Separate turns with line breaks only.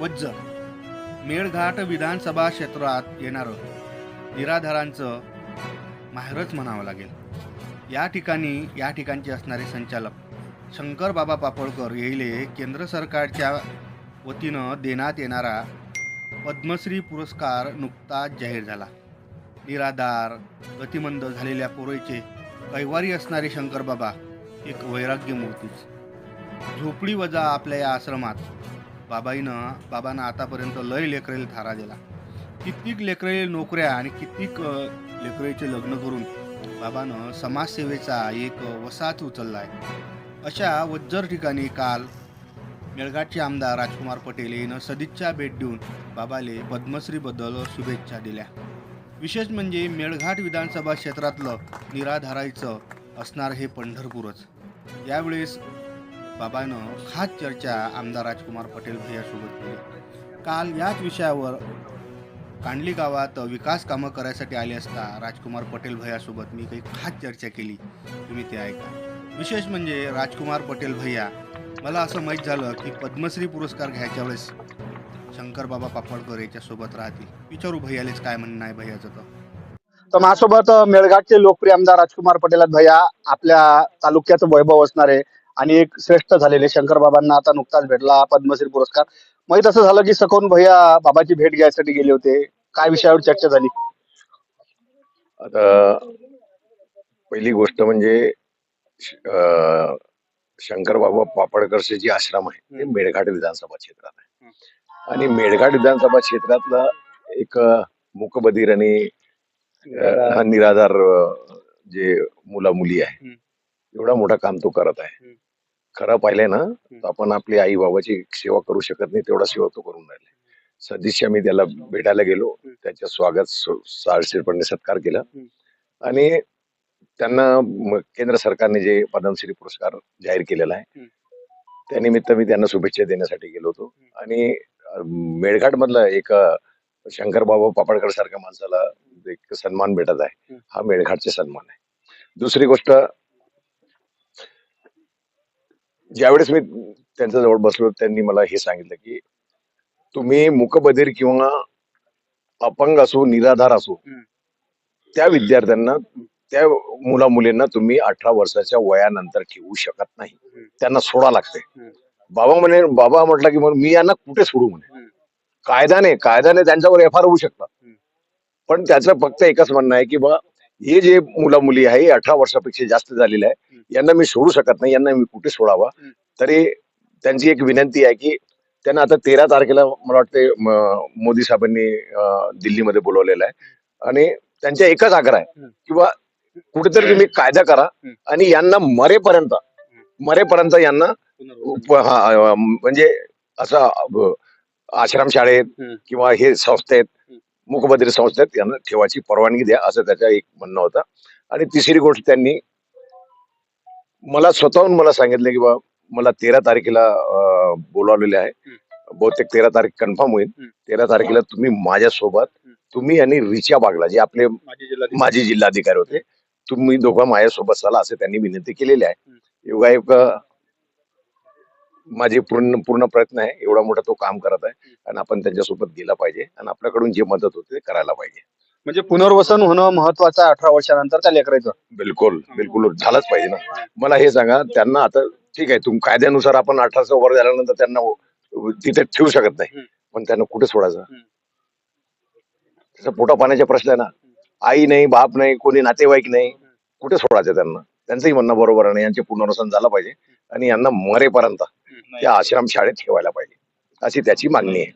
वज्जर मेळघाट विधानसभा क्षेत्रात येणारं निराधारांचं माहेरच म्हणावं लागेल. या ठिकाणी या ठिकाणचे असणारे संचालक शंकर बाबा पापळकर येईले केंद्र सरकारच्या वतीनं देण्यात येणारा पद्मश्री पुरस्कार नुकताच जाहीर झाला. निराधार गतिमंद झालेल्या पोरेचे कैवारी असणारे शंकरबाबा एक वैराग्य मूर्तीच. झोपडी वजा आपल्या या आश्रमात बाबाईनं बाबांना आतापर्यंत लय लेकरेल थारा दिला कित्येक लेकरेल नोकऱ्या आणि कित्येक लेकरेचे लग्न करून बाबानं समाजसेवेचा एक वसाहत उचलला आहे अशा वज्जर ठिकाणी काल मेळघाटचे आमदार राजकुमार पटेल यांनं सदिच्छा भेट देऊन बाबाले पद्मश्रीबद्दल शुभेच्छा दिल्या. विशेष म्हणजे मेळघाट विधानसभा क्षेत्रातलं निराधारायचं असणार हे पंढरपूरच. यावेळेस बाबानं खास चर्चा आमदार राजकुमार पटेल भैयासोबत केली काल याच विषयावर कांडली गावात विकास कामं करायसाठी आले असता राजकुमार पटेल भैयासोबत मी काही खास चर्चा केली. तुम्ही ते ऐका. विशेष म्हणजे राजकुमार पटेल भैया मला असं माहीत झालं की पद्मश्री पुरस्कार घ्यायच्या वेळेस शंकर बाबा पापडकर याच्यासोबत राहतील. विचारू भैयालेच काय म्हणणं आहे भैयाचं तर.
तर माझ्यासोबत मेळघाटचे लोकप्रिय आमदार राजकुमार पटेल भैया आपल्या तालुक्याचं वैभव असणारे आणि एक श्रेष्ठ झालेले शंकर बाबांना आता नुकताच भेटला पद्मश्री पुरस्कार. माहीत असं झालं की सखोन भैया बाबाची भेट घ्यायसाठी गेले होते. काय विषयावर चर्चा झाली?
आता पहिली गोष्ट म्हणजे श- अं, शंकर बाबा पापडकरचे जे आश्रम आहे. ते मेळघाट विधानसभा क्षेत्रात आहे. आणि मेळघाट विधानसभा क्षेत्रातला एक मूकबधीर आणि निराधार. जे मुला मुली आहे. एवढा मोठा काम तो करत आहे. खरं पाहिलंय ना तर आपण आपली आई बाबाची सेवा करू शकत नाही तेवढा सेवा तो करून राहिला सदिच्छा मी त्याला भेटायला गेलो त्याच्या स्वागत साळशीरपणे सत्कार केला. आणि त्यांना केंद्र सरकारने जे पद्मश्री पुरस्कार जाहीर केलेला आहे. त्यानिमित्त मी त्यांना शुभेच्छा देण्यासाठी गेलो होतो. आणि मेळघाट मधलं एक शंकर बाबा पापडकर सारख्या माणसाला एक सन्मान भेटत आहे. हा मेळघाटचे सन्मान आहे. दुसरी गोष्ट ज्यावेळेस मी त्यांच्या जवळ बसलो त्यांनी मला हे सांगितलं की तुम्ही मुकबधीर किंवा अपंग असो निराधार असो. त्या विद्यार्थ्यांना त्या मुला मुलींना तुम्ही अठरा वर्षाच्या वयानंतर ठेवू शकत नाही. त्यांना सोडा लागते. बाबा म्हणे बाबा म्हटलं की मी यांना कुठे सोडू म्हणे. कायद्याने कायद्याने त्यांच्यावर एफ आर होऊ शकतात. पण त्याचं फक्त एकच म्हणणं आहे की बा हे जे मुला मुली आहे अठरा वर्षापेक्षा जास्त झालेले आहे. यांना मी सोडू शकत नाही यांना मी कुठे सोडावा. तरी त्यांची एक विनंती आहे की त्यांना आता तेरा तारखेला मला वाटते मोदी साहेबांनी दिल्लीमध्ये बोलवलेलं आहे आणि त्यांच्या एकच आग्रह आहे. किंवा कुठेतरी तुम्ही कायदा करा. आणि यांना मरेपर्यंत मरेपर्यंत यांना म्हणजे असं अं, आश्रम शाळेत
हम्म.
किंवा हे संस्थेत. मूकबधीर संस्थेत यांना ठेवायची परवानगी द्या असं त्याचं एक म्हणणं होतं. आणि तिसरी गोष्ट त्यांनी मला स्वतःहून मला सांगितलं की बा मला तेरा तारखेला बोलावलेले आहे. बहुतेक तेरा तारीख कन्फर्म होईल. तेरा तारखेला तुम्ही माझ्यासोबत. तुम्ही आणि रिचा बागला जे आपले माजी जिल्हाधिकारी. होते तुम्ही दोघं माझ्यासोबत चला असे त्यांनी विनंती केलेली आहे. योगायोग माझे पूर्ण पूर्ण प्रयत्न आहे. एवढा मोठा तो काम करत आहे. आणि आपण त्यांच्यासोबत गेला पाहिजे. आणि आपल्याकडून जे मदत होते ते करायला पाहिजे.
म्हणजे पुनर्वसन होणं महत्वाचं आहे अठरा वर्षानंतर त्या लेकराचं?
बिलकुल बिलकुल. झालंच पाहिजे ना. मला हे सांगा त्यांना आता ठीक आहे तुम कायद्यानुसार आपण अठराचं वर झाल्यानंतर त्यांना तिथे ठेवू शकत नाही. पण त्यांना कुठे सोडायचं. त्याचा पोटा पाण्याचा प्रश्न आहे ना. आई नाही बाप नाही कोणी नातेवाईक नाही. कुठे सोडायचं त्यांना? त्यांचंही म्हणणं बरोबर आहे यांचे पुनर्वसन झालं पाहिजे आणि यांना मरेपर्यंत त्या आश्रम शाळेत ठेवायला पाहिजे. अशी त्याची मागणी आहे.